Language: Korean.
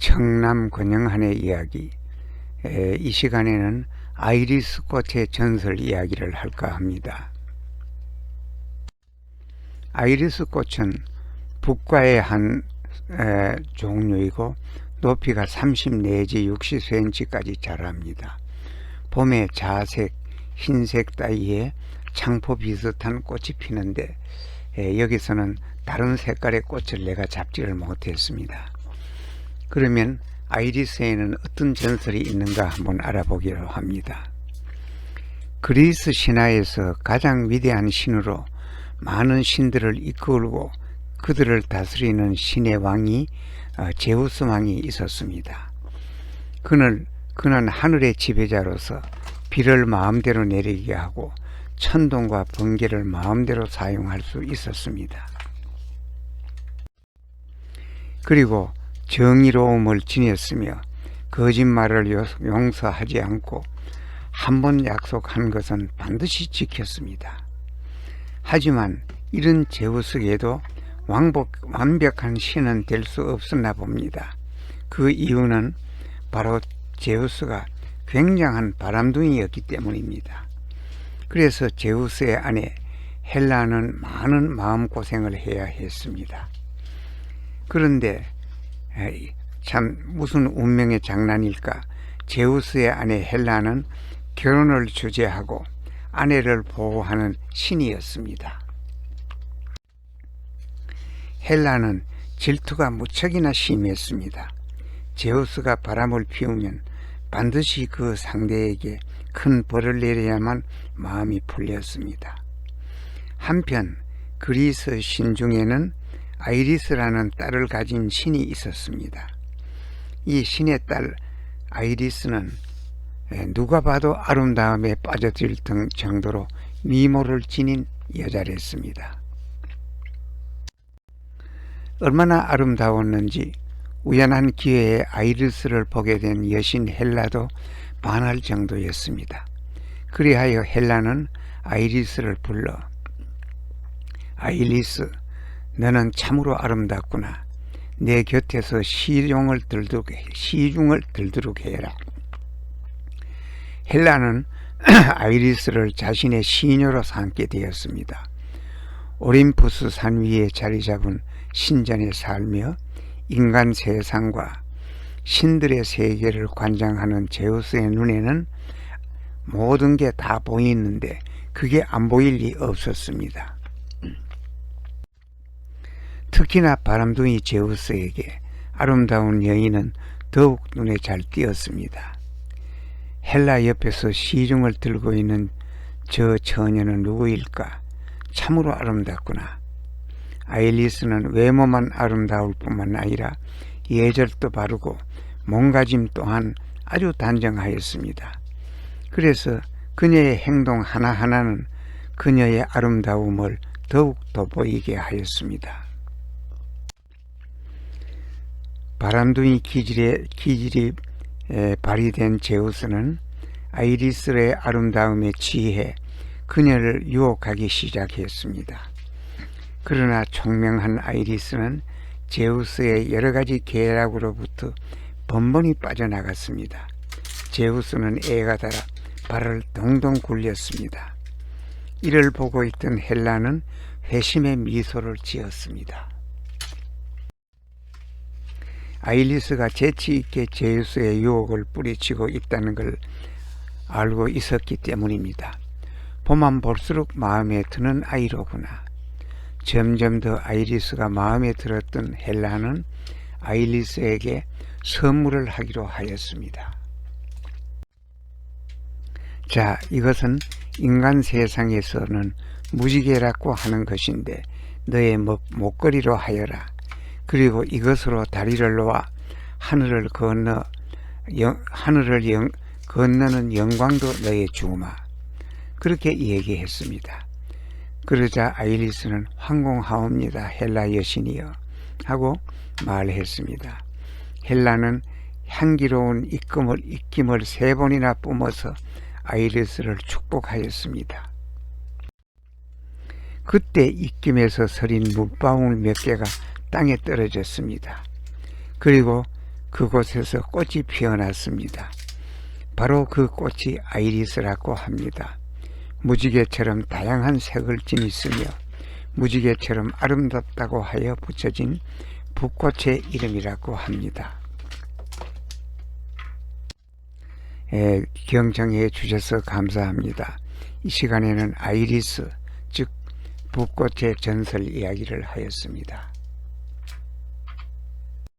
청남 권영한의 이야기 에, 이 시간에는 아이리스 꽃의 전설 이야기를 할까 합니다. 아이리스 꽃은 북과의 한 에, 종류이고 높이가 30 내지 60cm까지 자랍니다. 봄에 자색, 흰색 따위의 창포 비슷한 꽃이 피는데 에, 여기서는 다른 색깔의 꽃을 내가 잡지를 못했습니다. 그러면 아이리스에는 어떤 전설이 있는가 한번 알아보기로 합니다. 그리스 신화에서 가장 위대한 신으로 많은 신들을 이끌고 그들을 다스리는 신의 왕이 어, 제우스 왕이 있었습니다. 그는 그는 하늘의 지배자로서 비를 마음대로 내리게 하고 천둥과 번개를 마음대로 사용할 수 있었습니다. 그리고 정의로움을 지녔으며 거짓말을 요- 용서하지 않고 한 번 약속한 것은 반드시 지켰습니다. 하지만 이런 제우스에도 왕복, 완벽한 신은 될 수 없었나 봅니다. 그 이유는 바로 제우스가 굉장한 바람둥이였기 때문입니다. 그래서 제우스의 아내 헬라는 많은 마음고생을 해야 했습니다. 그런데 참 무슨 운명의 장난일까? 제우스의 아내 헬라는 결혼을 주재하고 아내를 보호하는 신이었습니다. 헬라는 질투가 무척이나 심했습니다. 제우스가 바람을 피우면 반드시 그 상대에게 큰 벌을 내려야만 마음이 풀렸습니다. 한편 그리스 신 중에는 아이리스라는 딸을 가진 신이 있었습니다. 이 신의 딸 아이리스는 누가 봐도 아름다움에 빠져들 등 정도로 미모를 지닌 여자랬습니다. 얼마나 아름다웠는지 우연한 기회에 아이리스를 보게 된 여신 헬라도 반할 정도였습니다. 그리하여 헬라는 아이리스를 불러 아이리스 너는 참으로 아름답구나. 내 곁에서 시중을 들도록 시중을 들도록 해라. 헬라는 아이리스를 자신의 시녀로 삼게 되었습니다. 오림푸스 산 위에 자리 잡은 신전에 살며 인간 세상과 신들의 세계를 관장하는 제우스의 눈에는 모든 게 다 보이는데 그게 안 보일 리 없었습니다. 특히나 바람둥이 제우스에게 아름다운 여인은 더욱 눈에 잘 띄었습니다. 헬라 옆에서 시중을 들고 있는 저 처녀는 누구일까? 참으로 아름답구나. 아일리스는 외모만 아름다울 뿐만 아니라 예절도 바르고 몸가짐 또한 아주 단정하였습니다. 그래서 그녀의 행동 하나하나는 그녀의 아름다움을 더욱 돋보이게 하였습니다. 바람둥이 기질에, 기질이 에, 발휘된 제우스는 아이리스의 아름다움에 취해 그녀를 유혹하기 시작했습니다. 그러나 총명한 아이리스는 제우스의 여러 가지 계략으로부터 번번이 빠져나갔습니다. 제우스는 애가 달아 발을 동동 굴렸습니다. 이를 보고 있던 헬라는 회심의 미소를 지었습니다. 아일리스가 재치 있게 제우스의 유혹을 뿌리치고 있다는 걸 알고 있었기 때문입니다. 보만 볼수록 마음에 드는 아이로구나. 점점 더 아이리스가 마음에 들었던 헬라는 아일리스에게 선물을 하기로 하였습니다. 자, 이것은 인간 세상에서는 무지개라고 하는 것인데 너의 목, 목걸이로 하여라. 그리고 이것으로 다리를 놓아 하늘을 건너 영, 하늘을 영, 건너는 영광도 너의 주마. 그렇게 얘기했습니다. 그러자 아일리스는 황공하옵니다. 헬라 여신이여 하고 말했습니다. 헬라는 향기로운 입김을, 입김을 세 번이나 뿜어서 아이리스를 축복하였습니다. 그때 입김에서 서린 물방울 몇 개가 땅에 떨어졌습니다. 그리고 그곳에서 꽃이 피어났습니다. 바로 그 꽃이 아이리스라고 합니다. 무지개처럼 다양한 색을 지니으며 무지개처럼 아름답다고 하여 붙여진 붓꽃의 이름이라고 합니다. 에, 경청해 주셔서 감사합니다. 이 시간에는 아이리스, 즉 붓꽃의 전설 이야기를 하였습니다.